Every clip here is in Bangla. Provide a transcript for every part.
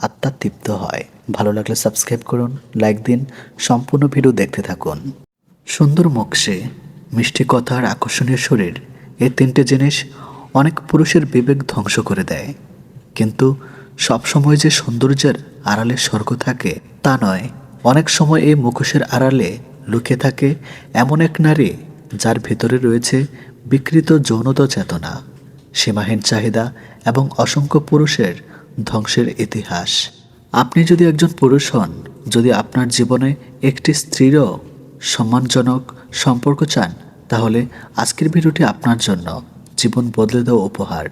আত্মা তৃপ্ত হয়। ভালো লাগলে সাবস্ক্রাইব করুন, লাইক দিন, সম্পূর্ণ ভিডিও দেখতে থাকুন। সুন্দর মুখসে মিষ্টি কথা আর আকর্ষণীয় শরীর, এই তিনটে জিনিস অনেক পুরুষের বিবেক ধ্বংস করে দেয়। কিন্তু সবসময় যে সৌন্দর্যের আড়ালে স্বর্গ থাকে, তা নয়। অনেক সময় এই মুখোশের আড়ালে লুকিয়ে থাকে এমন এক নারী যার ভিতরে রয়েছে বিকৃত যৌনতা চেতনা, সীমাহীন চাহিদা এবং অসংখ্য পুরুষের ধ্বংসের ইতিহাস। আপনি যদি একজন পুরুষ হন, যদি আপনার জীবনে একটি স্ত্রীরও সম্মানজনক সম্পর্ক চান, তাহলে আজকের ভিডিওটি আপনার জন্য জীবন বদলে দেওয়া উপহার।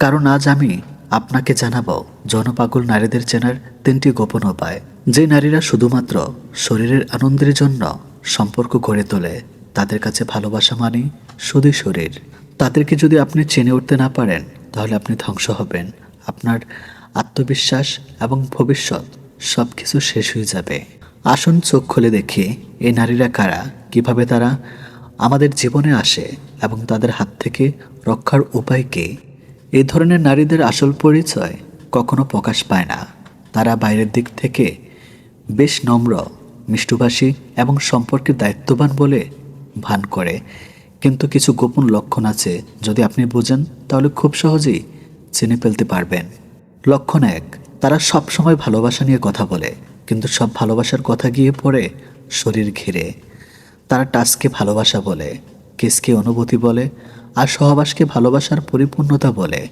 কারণ আজ আমি আপনাকে জানাব, জনপাগল নারীদের চেনার তিনটি গোপন উপায়, যে নারীরা শুধুমাত্র শরীরের আনন্দের জন্য সম্পর্ক গড়ে তোলে, তাদের কাছে ভালোবাসা মানে শুধুই শরীর। তাদেরকে যদি আপনি চেনে উঠতে না পারেন, তাহলে আপনি ধ্বংস হবেন। আপনার আত্মবিশ্বাস এবং ভবিষ্যৎ সব কিছু শেষ হয়ে যাবে। আসুন চোখ খুলে দেখি, এই নারীরা কারা? কীভাবে তারা আমাদের জীবনে আসে এবং তাদের হাত থেকে রক্ষার উপায় কী? এই ধরনের নারীদের আসল পরিচয় কখনো প্রকাশ পায় না। তারা বাইরের দিক থেকে বেশ নম্র, মিষ্টভাষী এবং সম্পর্কে দায়িত্ববান বলে ভান করে। কিন্তু কিছু গোপন লক্ষণ আছে, যদি আপনি বোঝেন, তাহলে খুব সহজেই চিনে ফেলতে পারবেন। লক্ষণ এক, তারা সব সময় ভালোবাসা নিয়ে কথা বলে, কিন্তু সব ভালোবাসার কথা গিয়ে পড়ে শরীর ঘিরে। তারা টাচকে ভালোবাসা বলে, কেসকে অনুভূতি বলে, আর সহবাসকে ভালোবাসার পরিপূর্ণতা বলে।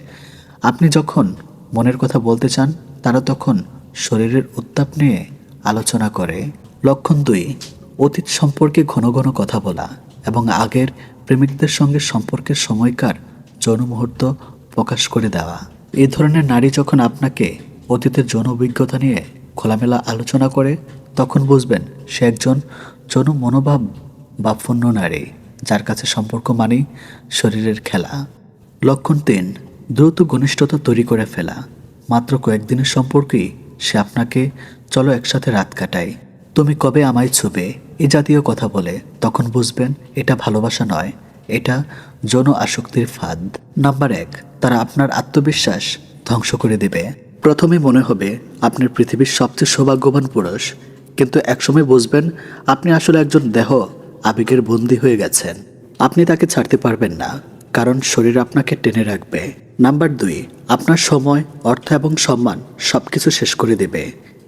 আপনি যখন মনের কথা বলতে চান, তারা তখন শরীরের উত্তাপ নিয়ে আলোচনা করে। লক্ষণ দুই, অতীত সম্পর্কে ঘন ঘন কথা বলা এবং আগের প্রেমিকদের সঙ্গে সম্পর্কের সময়কার যৌন মুহূর্ত প্রকাশ করে দেওয়া। এ ধরনের নারী যখন আপনাকে অতীতের যৌন অভিজ্ঞতা নিয়ে খোলামেলা আলোচনা করে, তখন বুঝবেন সে একজন যৌন মনোভাব বাপূর্ণ নারী, যার কাছে সম্পর্ক মানেই শরীরের খেলা। লক্ষণ তিন, দ্রুত ঘনিষ্ঠতা তৈরি করে ফেলা। মাত্র কয়েকদিনের সম্পর্কেই সে আপনাকে, চলো একসাথে রাত কাটাই। তুমি কবে আমায় ছুবে? এ জাতীয় কথা বলে, তখন বুঝবেন এটা ভালোবাসা নয়। এটা যৌন আসক্তির ফাঁদ। নাম্বার এক, তারা আপনার আত্মবিশ্বাস ধ্বংস করে দেবে। প্রথমে মনে হবে আপনি পৃথিবীর সবচেয়ে সৌভাগ্যবান পুরুষ। কিন্তু একসময় বুঝবেন, আপনি আসলে একজন দেহ আবেগের বন্দী হয়ে গেছেন। আপনি তাকে ছাড়তে পারবেন না, কারণ শরীর আপনাকে টেনে রাখবে। নাম্বার দুই, আপনার সময়, অর্থ এবং সম্মান সব কিছু শেষ করে দেবে।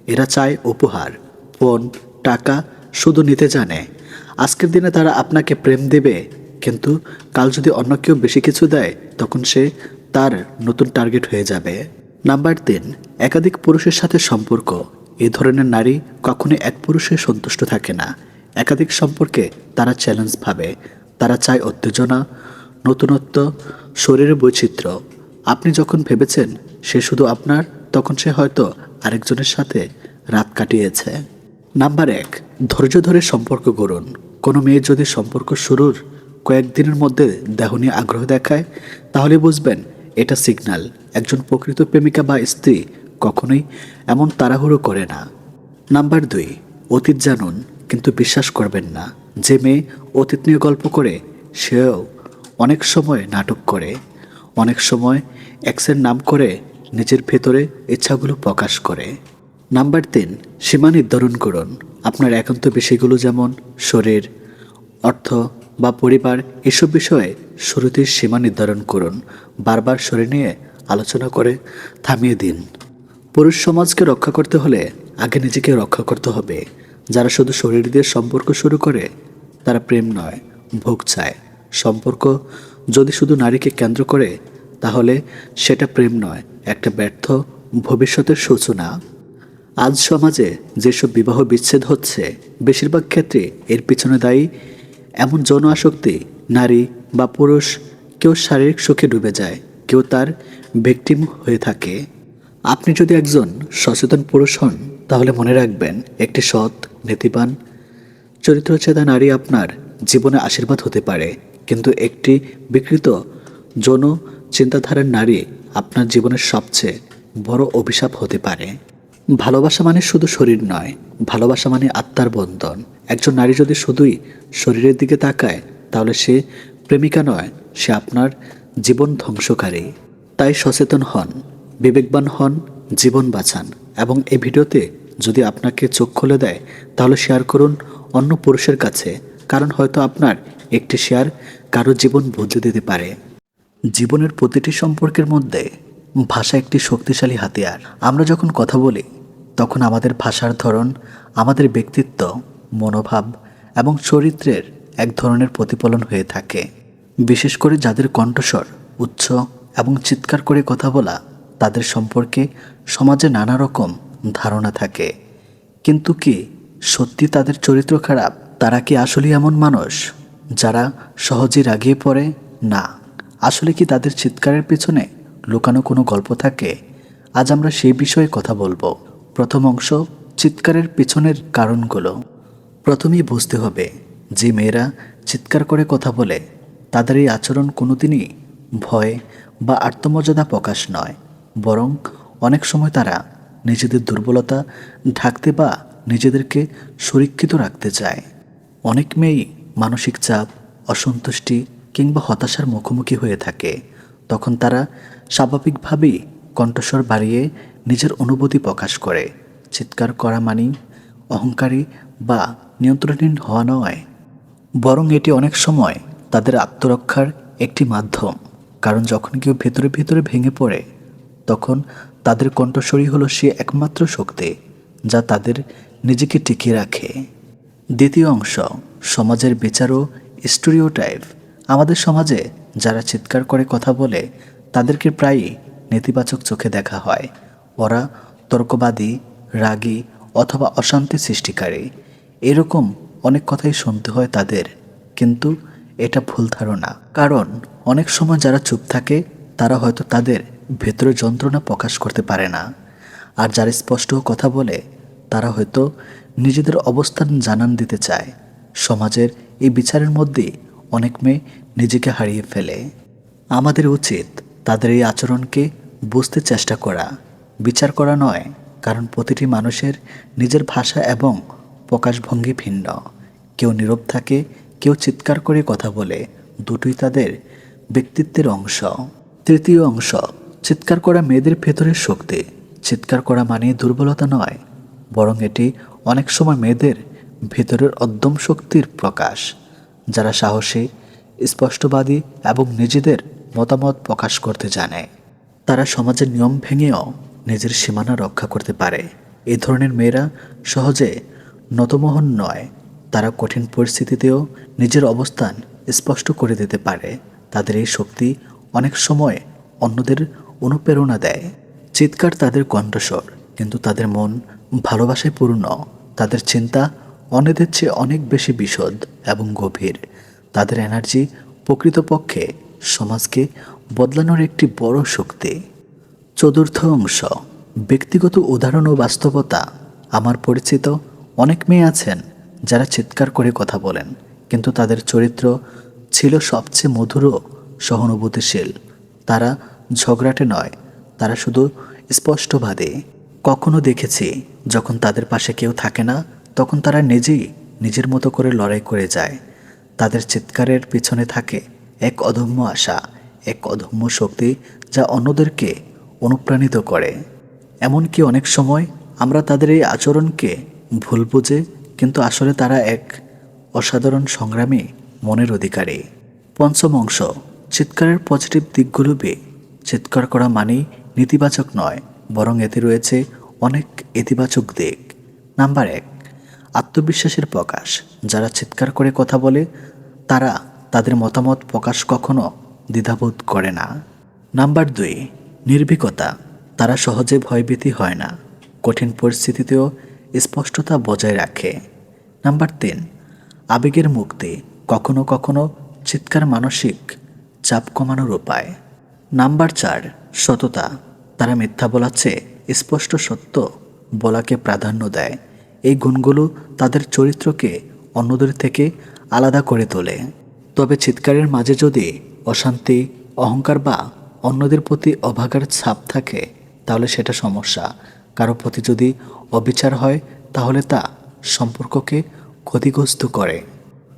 এরা চায় উপহার, ফোন, টাকা শুধু নিতে জানে। আজকের দিনে তারা আপনাকে প্রেম দেবে কিন্তু কাল যদি অন্য কেউ বেশি কিছু দেয়, তখন সে তার নতুন টার্গেট হয়ে যাবে। নাম্বার তিন, একাধিক পুরুষের সাথে সম্পর্ক। এই ধরনের নারী কখনোই এক পুরুষে সন্তুষ্ট থাকে না। একাধিক সম্পর্কে তারা চ্যালেঞ্জ ভাবে। তারা চায় উত্তেজনা, নতুনত্ব শরীরের বৈচিত্র্য। আপনি যখন ভেবেছেন সে শুধু আপনার, তখন সে হয়তো আরেকজনের সাথে রাত কাটিয়েছে। নাম্বার এক, ধৈর্য ধরে সম্পর্ক গড়ুন। কোনো মেয়ে যদি সম্পর্ক শুরুর কয়েকদিনের মধ্যে দেহ নিয়ে আগ্রহ দেখায়, তাহলে বুঝবেন এটা সিগন্যাল একজন প্রকৃত প্রেমিকা বা স্ত্রী কখনোই এমন তাড়াহুড়ো করে না। নাম্বার দুই, অতীত জানুন, কিন্তু বিশ্বাস করবেন না। যে মেয়ে অতীত নিয়ে গল্প করে, সেও অনেক সময় নাটক করে। অনেক সময় এক্সের নাম করে নিজের ভেতরে ইচ্ছাগুলো প্রকাশ করে। নাম্বার তিন, সীমা নির্ধারণ করুন। আপনার একান্ত বিষয়গুলো যেমন শরীর, অর্থ বা পরিবার এসব বিষয়ে শুরুতেই সীমা নির্ধারণ করুন। বারবার শরীর নিয়ে আলোচনা করে থামিয়ে দিন। পুরুষ সমাজকে রক্ষা করতে হলে আগে নিজেকে রক্ষা করতে হবে। যারা শুধু শরীর দিয়ে সম্পর্ক শুরু করে, তারা প্রেম নয়, ভোগ চায়। সম্পর্ক যদি শুধু নারীকে কেন্দ্র করে, তাহলে সেটা প্রেম নয়, একটা ব্যর্থ ভবিষ্যতের সূচনা। আজ সমাজে যেসব বিবাহ বিচ্ছেদ হচ্ছে, বেশিরভাগ ক্ষেত্রে এর পিছনে দায়ী এমন যৌন আসক্তি নারী বা পুরুষ, কেউ শারীরিক সুখে ডুবে যায়, কেউ তার ভিকটিম হয়ে থাকে। আপনি যদি একজন সচেতন পুরুষ হন, তাহলে মনে রাখবেন একটি সৎ, নীতিবান চরিত্রচেতা নারী আপনার জীবনে আশীর্বাদ হতে পারে। কিন্তু একটি বিকৃত যৌন চিন্তাধারার নারী আপনার জীবনের সবচেয়ে বড় অভিশাপ হতে পারে। ভালোবাসা মানে শুধু শরীর নয়, ভালোবাসা মানে আত্মার বন্ধন। একজন নারী যদি শুধুই শরীরের দিকে তাকায়, তাহলে সে প্রেমিকা নয়, সে আপনার জীবন ধ্বংসকারী। তাই সচেতন হন, বিবেকবান হন, জীবন বাঁচান। এবং এই ভিডিওতে যদি আপনাকে চোখ খুলে দেয়, তাহলে শেয়ার করুন অন্য পুরুষের কাছে, কারণ হয়তো আপনার একটি শেয়ার কারও জীবন বদলে দিতে পারে। জীবনের প্রতিটি সম্পর্কের মধ্যে ভাষা একটি শক্তিশালী হাতিয়ার। আমরা যখন কথা বলি, তখন আমাদের ভাষার ধরন, আমাদের ব্যক্তিত্ব মনোভাব এবং চরিত্রের এক ধরনের প্রতিফলন হয়ে থাকে। বিশেষ করে যাদের কণ্ঠস্বর উচ্চ এবং চিৎকার করে কথা বলা তাদের সম্পর্কে সমাজে নানা রকম ধারণা থাকে। কিন্তু কি সত্যি তাদের চরিত্র খারাপ? তারা কি আসলে এমন মানুষ যারা সহজে রাগিয়ে পড়ে? না। আসলে কি তাদের চিৎকারের পেছনে লুকানো কোনো গল্প থাকে? আজ আমরা সেই বিষয়ে কথা বলব। প্রথম অংশ, চিৎকারের পেছনের কারণগুলো। প্রথমেই বুঝতে হবে যে মেয়েরা চিৎকার করে কথা বলে, তাদের এই আচরণ কোনোদিনই ভয় বা আত্মমর্যাদা প্রকাশ নয়। বরং অনেক সময় তারা নিজেদের দুর্বলতা ঢাকতে বা নিজেদেরকে সুরক্ষিত রাখতে চায়। অনেক মেয়েই মানসিক চাপ, অসন্তুষ্টি কিংবা হতাশার মুখোমুখি হয়ে থাকে। তখন তারা স্বাভাবিকভাবেই কণ্ঠস্বর বাড়িয়ে নিজের অনুভূতি প্রকাশ করে। চিৎকার করা মানি অহংকারী বা নিয়ন্ত্রণহীন হওয়া নয়, বরং এটি অনেক সময় তাদের আত্মরক্ষার একটি মাধ্যম। কারণ যখন কেউ ভেতরে ভেতরে ভেঙে পড়ে, তখন তাদের কণ্ঠস্বরই হলো সে একমাত্র শক্তি যা তাদের নিজেকে টিকিয়ে রাখে। দ্বিতীয় অংশ, সমাজের বিচার ও স্টোরিওটাইপ। আমাদের সমাজে যারা চিৎকার করে কথা বলে, তাদেরকে প্রায়ই নেতিবাচক চোখে দেখা হয়। ওরা তর্কবাদী, রাগী অথবা অশান্তি সৃষ্টিকারী। এরকম অনেক কথাই শুনতে হয় তাদের, কিন্তু এটা ভুল ধারণা। কারণ অনেক সময় যারা চুপ থাকে, তারা হয়তো তাদের ভেতরে যন্ত্রণা প্রকাশ করতে পারে না। আর যারা স্পষ্ট কথা বলে, তারা হয়তো নিজেদের অবস্থান জানান দিতে চায়। সমাজের এই বিচারের মধ্যে অনেক মেয়ে নিজেকে হারিয়ে ফেলে। আমাদের উচিত তাদের এই আচরণকে বুঝতে চেষ্টা করা। বিচার করা নয়, কারণ প্রতিটি মানুষের নিজের ভাষা এবং প্রকাশভঙ্গি ভিন্ন। কেউ নীরব থাকে, কেউ চিৎকার করে কথা বলে, দুটোই তাদের ব্যক্তিত্বের অংশ। তৃতীয় অংশ, চিৎকার করা মেয়েদের ভেতরের শক্তি। চিৎকার করা মানে দুর্বলতা নয়, বরং এটি অনেক সময় মেয়েদের ভেতরের অদ্যম শক্তির প্রকাশ, যারা সাহসী, স্পষ্টবাদী এবং নিজেদের মতামত প্রকাশ করতে জানে। তারা সমাজের নিয়ম ভেঙেও নিজের সীমানা রক্ষা করতে পারে। এ ধরনের মেয়েরা সহজে নতমোহন নয়, তারা কঠিন পরিস্থিতিতেও নিজের অবস্থান স্পষ্ট করে দিতে পারে। তাদের এই শক্তি অনেক সময় অন্যদের অনুপ্রেরণা দেয়। চিৎকার তাদের কণ্ঠস্বর, কিন্তু তাদের মন ভালোবাসায় পূর্ণ। তাদের চিন্তা অন্যদের চেয়ে অনেক বেশি বিশদ এবং গভীর। তাদের এনার্জি প্রকৃতপক্ষে সমাজকে বদলানোর একটি বড় শক্তি। চতুর্থ অংশ, ব্যক্তিগত উদাহরণ ও বাস্তবতা। আমার পরিচিত অনেক মেয়ে আছেন যারা চিৎকার করে কথা বলেন, কিন্তু তাদের চরিত্র ছিল সবচেয়ে মধুর সহানুভূতিশীল। তারা ঝগড়াটে নয়, তারা শুধু স্পষ্টবাদী। কখনো দেখেছি, যখন তাদের পাশে কেউ থাকে না, তখন তারা নিজেই নিজের মতো করে লড়াই করে যায়। তাদের চিৎকারের পিছনে থাকে এক অদম্য আশা, এক অদম্য শক্তি যা অন্যদেরকে অনুপ্রাণিত করে। এমনকি অনেক সময় আমরা তাদের এই আচরণকে ভুল বুঝে, কিন্তু আসলে তারা এক অসাধারণ সংগ্রামী মনের অধিকারী। পঞ্চম অংশ, চিৎকারের পজিটিভ দিকগুলো বে চিৎকার করা মানেই নেতিবাচক নয়, বরং এতে রয়েছে অনেক ইতিবাচক দিক। নাম্বার এক, আত্মবিশ্বাসের প্রকাশ। যারা চিৎকার করে কথা বলে, তারা তাদের মতামত প্রকাশ কখনো দ্বিধাবোধ করে না। নাম্বার দুই, নির্ভীকতা। তারা সহজে ভয়ভীতি হয় না। কঠিন পরিস্থিতিতেও স্পষ্টতা বজায় রাখে। নাম্বার তিন, আবেগের মুক্তি, কখনো কখনো চিৎকার মানসিক চাপ কমানোর উপায়। নাম্বার চার, সততা, তারা মিথ্যা বলার চেয়ে স্পষ্ট সত্য বলাকে প্রাধান্য দেয়। এই গুণগুলো তাদের চরিত্রকে অন্যদের থেকে আলাদা করে তোলে। তবে চিৎকারের মাঝে যদি অশান্তি, অহংকার বা অন্যদের প্রতি অভাগার ছাপ থাকে, তাহলে সেটা সমস্যা। কারও প্রতি যদি অবিচার হয়, তাহলে তা সম্পর্ককে ক্ষতিগ্রস্ত করে।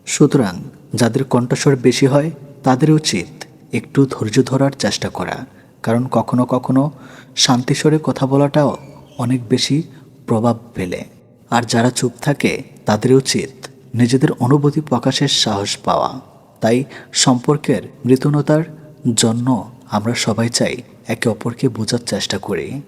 সুতরাং, যাদের কণ্ঠস্বর বেশি হয়, তাদের উচিত একটু ধৈর্য ধরার চেষ্টা করা। কারণ কখনো কখনো শান্তিস্বরে কথা বলাটাও অনেক বেশি প্রভাব ফেলে। আর যারা চুপ থাকে, তাদের উচিত নিজেদের অনুভূতি প্রকাশের সাহস পাওয়া। তাই সম্পর্কের মৃতনতার জন্য আমরা সবাই চাই একে অপরকে বোঝার চেষ্টা করি।